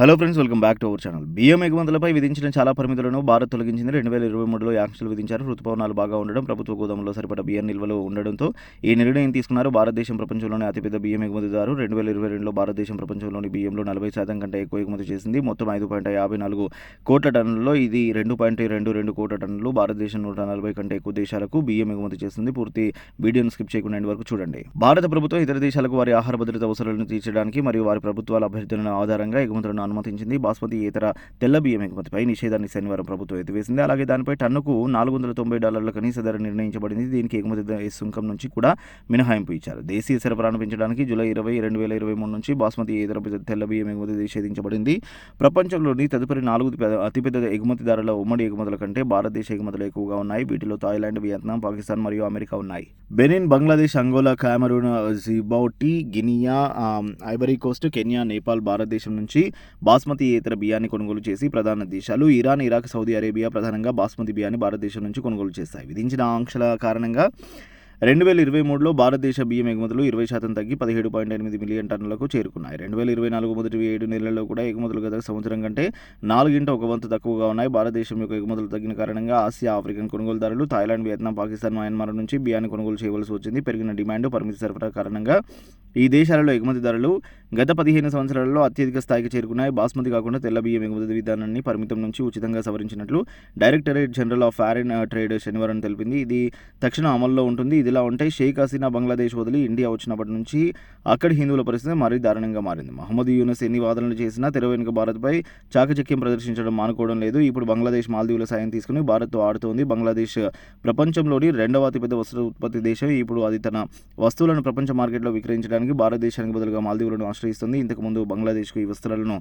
Hello friends welcome back to our channel. బియ్యం ఎగుమతులపై విధించిన చాలా పరిమితులను భారత్ తొలగించింది. రెండు వేల ఇరవై మూడులో ఆంక్షలు విధించారు. ఋతుపవనాలు బాగా ఉండడం ప్రభుత్వ గోదాములో సరిపడ బియ్యం నిల్వలు ఉండడంతో ఈ నిర్ణయం తీసుకున్నారు భారతదేశం ప్రపంచంలోనే అతిపెద్ద బియ్యం ఎగుమతిదారు. రెండు వేల ఇరవై రెండులో భారతదేశం ప్రపంచంలోని బియ్యంలో నలభై శాతం కంటే ఎక్కువ ఎగుమతి చేసింది. మొత్తం ఐదు పాయింట్ యాభై నాలుగు కోట్ల టన్నుల్లో ఇది రెండు పాయింట్ రెండు రెండు కోట్ల టన్నులు. భారతదేశం నూట నలభై కంటే ఎక్కువ దేశాలకు బియ్యం ఎగుమతి చేస్తుంది పూర్తి వీడియోను స్కిప్ చేయకుండా వరకు చూడండి. భారత ప్రభుత్వం ఇతర దేశాలకు వారి ఆహార భద్రత అవసరాలను తీర్చడానికి మరియు వారి ప్రభుత్వాల అభ్యర్థులను ఆధారంగా ఎగుమతులను అనుమతించింది. బాస్మతి ఇతర తెల్ల బియ్యం ఎగుమతిపై నిషేధాన్ని శనివారం ప్రభుత్వం ఎత్తివేసింది. అలాగే దానిపై టన్నుకు నాలుగు వందల తొంభై డాలర్ల కనీస ధర నిర్ణయించబడింది. దీనికి ఎగుమతి సుంకం నుంచి కూడా మినహాయింపు ఇచ్చారు. దేశీయ సరఫరాను పెంచడానికి జూలై ఇరవై రెండు వేల ఇరవై మూడు నుంచి బాస్మతి ఇతర తెల్ల బియ్యం ఎగుమతి నిషేధించబడింది. ప్రపంచంలోని తదుపరి నాలుగు అతిపెద్ద ఎగుమతిదారుల ఉమ్మడి ఎగుమతుల కంటే భారతదేశ ఎగుమతులు ఎక్కువగా ఉన్నాయి. వీటిలో థాయిలాండ్ వియత్నాం పాకిస్తాన్ మరియు అమెరికా ఉన్నాయి. Benin Bangladesh Angola Cameroon Djibouti Guinea Ivory Coast Kenya Nepal భారతదేశం నుంచి బాస్మతి ఇతర బియ్యాన్ని కొనుగోలు చేసి ప్రధాన దేశాలు ఇరాన్ ఇరాక్ సౌదీ అరేబియా ప్రధానంగా బాస్మతి బియ్యాన్ని భారతదేశం నుంచి కొనుగోలు చేస్తాయి. విధించిన ఆంక్షల కారణంగా రెండు వేల ఇరవై మూడులో భారతదేశ బియ్యం ఎగుమతులు ఇరవై శాతం తగ్గి పదిహేడు పాయింట్ ఎనిమిది మిలియన్ టన్నులకు చేరుకున్నాయి. రెండు వేల ఇరవై నాలుగు మొదటి ఏడు నెలల్లో కూడా ఎగుమతులు గత సంవత్సరం కంటే నాలుగింట ఒక వంతు తక్కువగా ఉన్నాయి. భారతదేశం యొక్క ఎగుమతులు తగ్గిన కారణంగా ఆసియా ఆఫ్రికన్ కొనుగోలుదారులు థాయిలాండ్ వియత్నాం పాకిస్తాన్ మయన్మార్ నుంచి బియ్యాన్ని కొనుగోలు చేయవలసి వచ్చింది. పెరిగిన డిమాండ్ పరిమితి సరఫరా కారణంగా ఈ దేశాలలో ఎగుమతి ధరలు గత పదిహేను సంవత్సరాలలో అత్యధిక స్థాయికి చేరుకున్నాయి. బాస్మతి కాకుండా తెల్ల బియ్యం ఎగుమతి విధానాన్ని పరిమితం నుంచి ఉచితంగా సవరించినట్లు directorate general of foreign trade శనివారం తెలిపింది. ఇది తక్షణ అమల్లో ఉంటుంది. ఇదిలా ఉంటే షేక్ హసీనా బంగ్లాదేశ్ వదిలి ఇండియా వచ్చినప్పటి నుంచి అక్కడి హిందువుల పరిస్థితి మరీ దారుణంగా మారింది. మహమ్మద్ యూనస్ ఎన్ని వాదనలు చేసినా తెర వెనుక భారత్పై చాకచక్యం ప్రదర్శించడం మానుకోవడం లేదు. ఇప్పుడు బంగ్లాదేశ్ మాల్దీవుల సాయం తీసుకుని భారత్తో ఆడుతోంది. బంగ్లాదేశ్ ప్రపంచంలోని రెండవ అతిపెద్ద వస్త్ర ఉత్పత్తి దేశం. ఇప్పుడు అది తన వస్తువులను ప్రపంచ మార్కెట్లో విక్రయించడానికి భారతదేశానికి బదులుగా మాల్దీవులను ఆశ్రయిస్తుంది ఇంతకుముందు బంగ్లాదేశ్కు ఈ వస్త్రాలను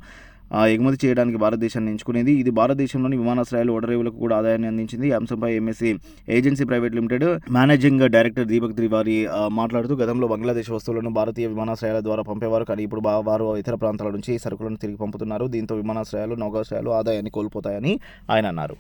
ఎగుమతి చేయడానికి భారతదేశాన్ని ఎంచుకునేది. ఇది భారతదేశంలోని విమానాశ్రయాలు ఓడరేవులకు కూడా ఆదాయాన్ని అందించింది. ఈ అంశంపై MSC agency private limited managing director Deepak Tiwari మాట్లాడుతూ గతంలో బంగ్లాదేశ్ వస్తువులను భారతీయ విమానాశ్రయాల ద్వారా పంపేవారు. కానీ ఇప్పుడు వారు ఇతర ప్రాంతాల నుంచి సరుకులను తిరిగి పంపుతున్నారు. దీంతో విమానాశ్రయాలు నౌకాశ్రయాలు ఆదాయాన్ని కోల్పోతాయని ఆయన అన్నారు.